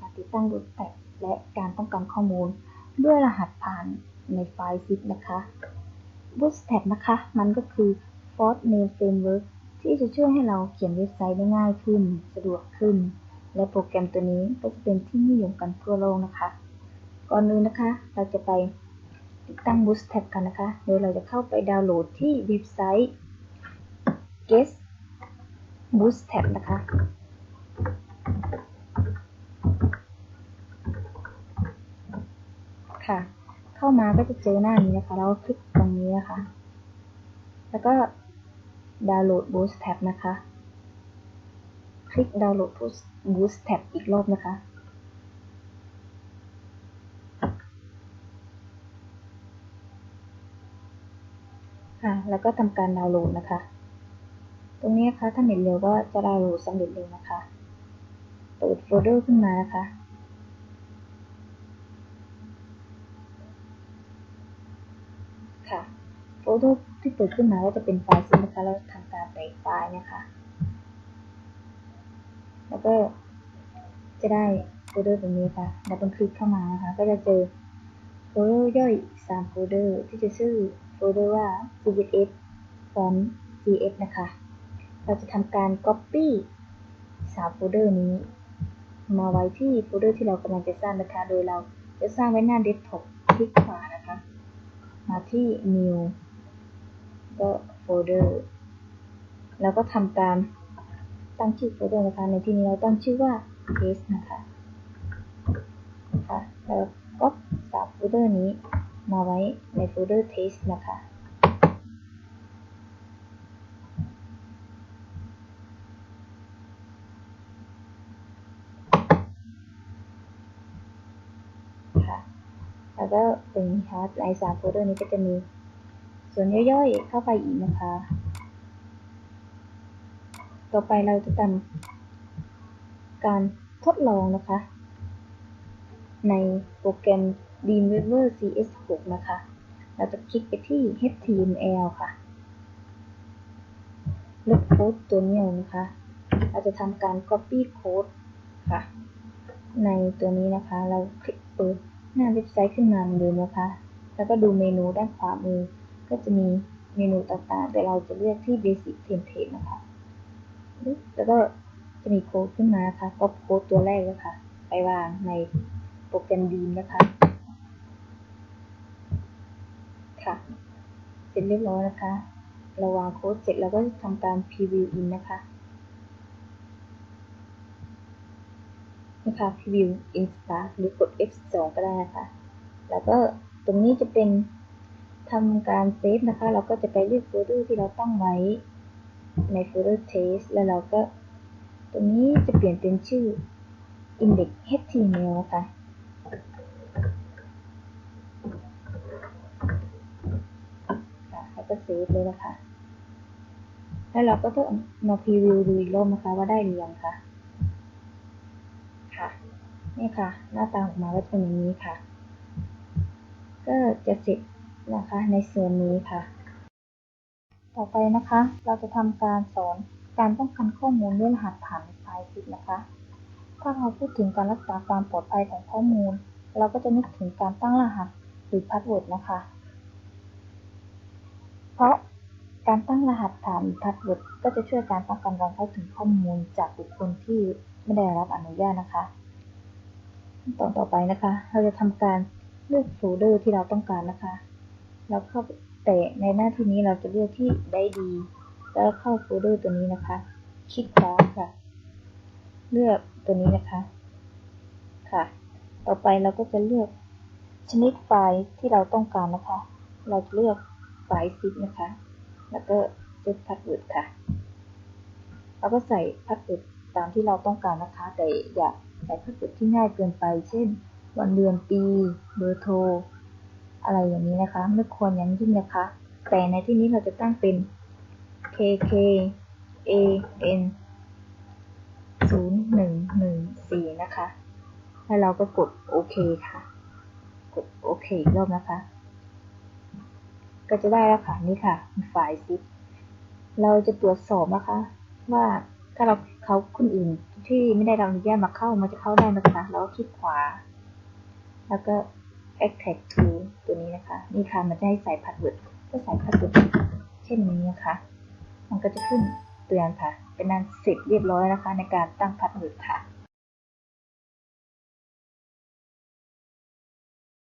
การติดตั้งรูปแบบและการป้องกันข้อมูล ด้วยรหัสผ่านในไฟล์ zip นะคะ Bootstrap นะคะ มันก็คือ Fort Name Framework ที่จะช่วยให้เราเขียนเว็บไซต์ได้ง่ายขึ้น สะดวกขึ้น และโปรแกรมตัวนี้ก็จะเป็นที่นิยมกันทั่วโลกนะคะ ก่อนอื่นนะคะ เราจะไปติดตั้ง Bootstrap กันนะคะ โดยเราจะเข้าไปดาวน์โหลดที่เว็บไซต์ guest bootstrap นะคะ ค่ะ เข้ามาก็จะเจอหน้านี้นะคะเราก็คลิกตรงนี้นะคะ แล้วก็ดาวน์โหลด bootstrap นะคะ คลิกดาวน์โหลด bootstrap อีกรอบนะคะ ค่ะ แล้วก็ทำการดาวน์โหลดนะคะ ตรงนี้นะคะ ถ้าเน็ตเร็วก็จะดาวน์โหลดสำเร็จเลยนะคะ เปิดโฟลเดอร์ขึ้นมานะคะ ค่ะโฟลเดอร์ที่เปิดขึ้นมาก็จะเป็นไฟล์ซินะคะแล้วทำการแตกไฟล์นะคะ แล้วก็จะได้โฟลเดอร์แบบนี้ค่ะดับเบิลคลิกเข้ามานะคะ ก็จะเจอโฟลเดอร์ย่อยอีก3โฟลเดอร์ที่จะชื่อโฟลเดอร์ว่า css font cf นะคะ เราจะทำการ copy 3โฟลเดอร์นี้ มาไว้ที่โฟลเดอร์ที่เรากำลังจะสร้างนะคะ โดยเราจะสร้างไว้หน้า desktop คลิกขวานะคะ มาที่ new ก็โฟลเดอร์แล้วก็ทำการตั้งชื่อโฟลเดอร์นะคะ ในที่นี้เราตั้งชื่อว่า test นะคะค่ะแล้วก็สามโฟลเดอร์นี้มาไว้ในโฟลเดอร์ test นะคะ แล้วก็เป็นฮาร์ดไลน์สามโฟลเดอร์นี้ก็จะมีส่วนย่อยๆ เข้าไปอีกนะคะ ต่อไปเราจะทำการทดลองนะคะ ในโปรแกรม Dreamweaver CS6 นะคะ เราจะคลิกไปที่ HTML ค่ะเลือกโค้ดตัวนี้นะคะ เราจะทำการ Copy Code ค่ะ ในตัวนี้นะคะ เราคลิกเปิด หน้าเว็บไซต์ขึ้นมาเหมือนเดิมนะคะ แล้วก็ดูเมนูด้านขวามือ ก็จะมีเมนูต่างๆ แต่เราจะเลือกที่ Basic Template นะคะ แล้วก็จะมีโค้ดขึ้นมานะคะก็โค้ดตัวแรกเลยค่ะ ไปวางในโปรแกรมดีมนะคะ ค่ะ เสร็จเรียบร้อยนะคะ เราวางโค้ดเสร็จแล้วก็ทำการ preview in นะคะ นี่ค่ะ preview in start หรือกด F2 ก็ได้นะคะ แล้วก็ตรงนี้จะเป็นทำการเซฟนะคะ เราก็จะไปเลือกโฟลเดอร์ที่เราตั้งไว้ในโฟลเดอร์ test แล้วเราก็ ตรงนี้จะเปลี่ยนเป็นชื่อ index html นะคะ่ะแล้วก็เซฟเลยนะคะ แล้วเราก็ต้องมาพรีวิวดูอีกรอบนะคะว่าได้หรือยังคะค่ะ นี่ค่ะ หน้าตาออกมาก็จะเป็นอย่างนี้ค่ะ ก็จะเสร็จนะคะในส่วนนี้ค่ะ ต่อไปนะคะ เราจะทำการสอนการป้องกันข้อมูลด้วยรหัสผ่านไฟล์ซิปนะคะ ถ้าเราพูดถึงการรักษาความปลอดภัยของข้อมูล เราก็จะนึกถึงการตั้งรหัสหรือพาสเวิร์ดนะคะ เพราะการตั้งรหัสผ่านพาสเวิร์ดก็จะช่วยการป้องกันการเข้าถึงข้อมูลจากบุคคลที่ไม่ได้รับอนุญาตนะคะ ตอนต่อไปนะคะ เราจะทำการเลือกโฟลเดอร์ที่เราต้องการนะคะแล้วเข้าแต่ในหน้าที่นี้เราจะเลือกที่ได้ดี แล้วเข้าโฟลเดอร์ตัวนี้นะคะ คลิกขวาค่ะ เลือกตัวนี้นะคะ ค่ะ ต่อไปเราก็จะเลือกชนิดไฟล์ที่เราต้องการนะคะ เราจะเลือกไฟล์ซิปนะคะ แล้วก็เซตพาสเวิร์ดค่ะ เราก็ใส่พาสเวิร์ดตามที่เราต้องการนะคะ แต่อย่า ใส่พาเวิร์ดที่ง่ายเกินไป เช่น วันเดือนปี เบอร์โทร อะไรอย่างนี้นะคะ ไม่ควรอย่างยิ่งนะคะ แต่ในที่นี้เราจะตั้งเป็น kk a n 0114 นะคะ แล้วเราก็กดโอเคค่ะ กดโอเคอีกรอบนะคะ ก็จะได้แล้วค่ะ นี่ค่ะไฟล์ซิปเราจะตรวจสอบนะคะ ว่าถ้าเราเขาคนอื่น ที่ไม่ได้รับอนุญาตมาเข้ามันจะเข้าได้นะคะแล้วก็คลิกขวา แล้วก็ extract to ตัวนี้นะคะ นี่ค่ะมันจะให้ใส่พาสเวิร์ดก็ใส่พาสเวิร์ดเช่นนี้นะคะ มันก็จะขึ้นเตือนค่ะ เป็นนั้นเสร็จเรียบร้อยนะคะ ในการตั้งพาสเวิร์ดค่ะ